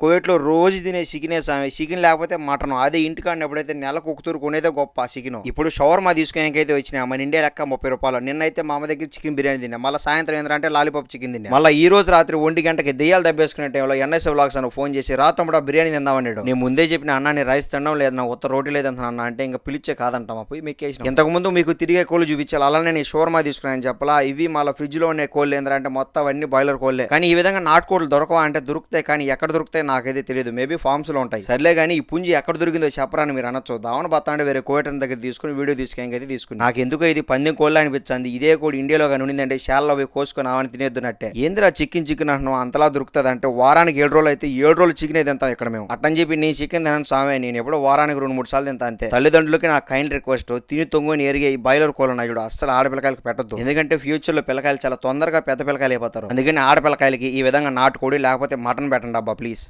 కోవిట్లో రోజు తినే చికెనే సామె చికెన్ లేకపోతే మటన్. అదే ఇంటికాడ ఎప్పుడైతే నెలకు ఒకతూరు కొనేదే గొప్ప చికెన్. ఇప్పుడు షవర్మా తీసుకునేకైతే వచ్చినాయి మన ఇండియా లెక్క ముప్పై రూపాయలు. నిన్నైతే మా అమ్మ దగ్గర చికెన్ బిర్యానీ తిన్నా. మళ్ళీ సాయంత్రం ఏంటంటే లాలీపాప్ చికెన్ తిన్నా. మళ్ళీ ఈ రోజు రాత్రి ఒంటి గంటకి దెయ్యాలు దెబ్బేసుకునే టైంలో ఎన్ఎస్ బ్లాగ్స్ అని ఫోన్ చేసి రాత్రం కూడా బిర్యానీ తిందామన్నాడు నేను ముందే చెప్పిన అన్న నేను రైస్ తినడం లేదు నా ఉత్త రోటీ లేదంటున్నా అన్న అంటే ఇంకా పిలిచే కాదంటాం పోయి మీకు ఇంతకు ముందు మీకు తిరిగే కోళ్ళు చూపించాలి. అలానే నేను షోర్మా తీసుకున్నాను చెప్పాలా. ఇవి మళ్ళీ ఫ్రిడ్జ్లో ఉండే కోళ్ళు ఏంటంటే మొత్తం అవన్నీ బాయిలర్ కోళ్ళే. కానీ ఈ విధంగా నాటుకోళ్ళు దొరకవా అంటే దొరుకుతాయి. కానీ ఎక్కడ దొరుకుతాయి నాకైతే తెలియదు. మేబీ ఫార్మ్స్లో ఉంటాయి. సర్లే కానీ ఈ పుంజి ఎక్కడ దొరికిందో చెప్పరాని మీరు అనొచ్చు. దావన బత్త వేరే కోయటం దగ్గర తీసుకుని వీడియో తీసుకెళ్ళి తీసుకుని. నాకు ఎందుకో ఇది పందెం కోళ్ళు అనిపించింది. ఇదే కోడి ఇండియాలో కానీ ఉండిందంటే షాల్లో పోయి కోసుకొని ఆవని తినేద్దునట్టే. ఏందిరా చికెన్ చికెన్ అంటున్నావు? అంతలా దొరుకుతుంది అంటే వారానికి ఏడు రోజులు అయితే ఏడు రోజులు చికెన్ తింటాం ఇక్కడ మేము. అట్టని చెప్పి నేను చికెన్ తినను సామే నేను ఎప్పుడో వారానికి రెండు మూడు సార్లు తింటా అంతే. తల్లిదండ్రులకి నా కైండ్ రిక్వెస్ట్ తిని తొంగుని ఎరిగే ఈ బాయిలర్ కోళ్ళు నాయుడు అస్సలు ఆడపిల్లకాయలకు పెట్టద్దు. ఎందుకంటే ఫ్యూచర్లో పిల్లకాయలు చాలా తొందరగా పెద్ద పిల్లకాయలు అయిపోతారు. అందుకని ఆడపిల్లకాయలకి ఈ విధంగా నాటుకోడి లేకపోతే మటన్ పెట్టండి అబ్బా ప్లీజ్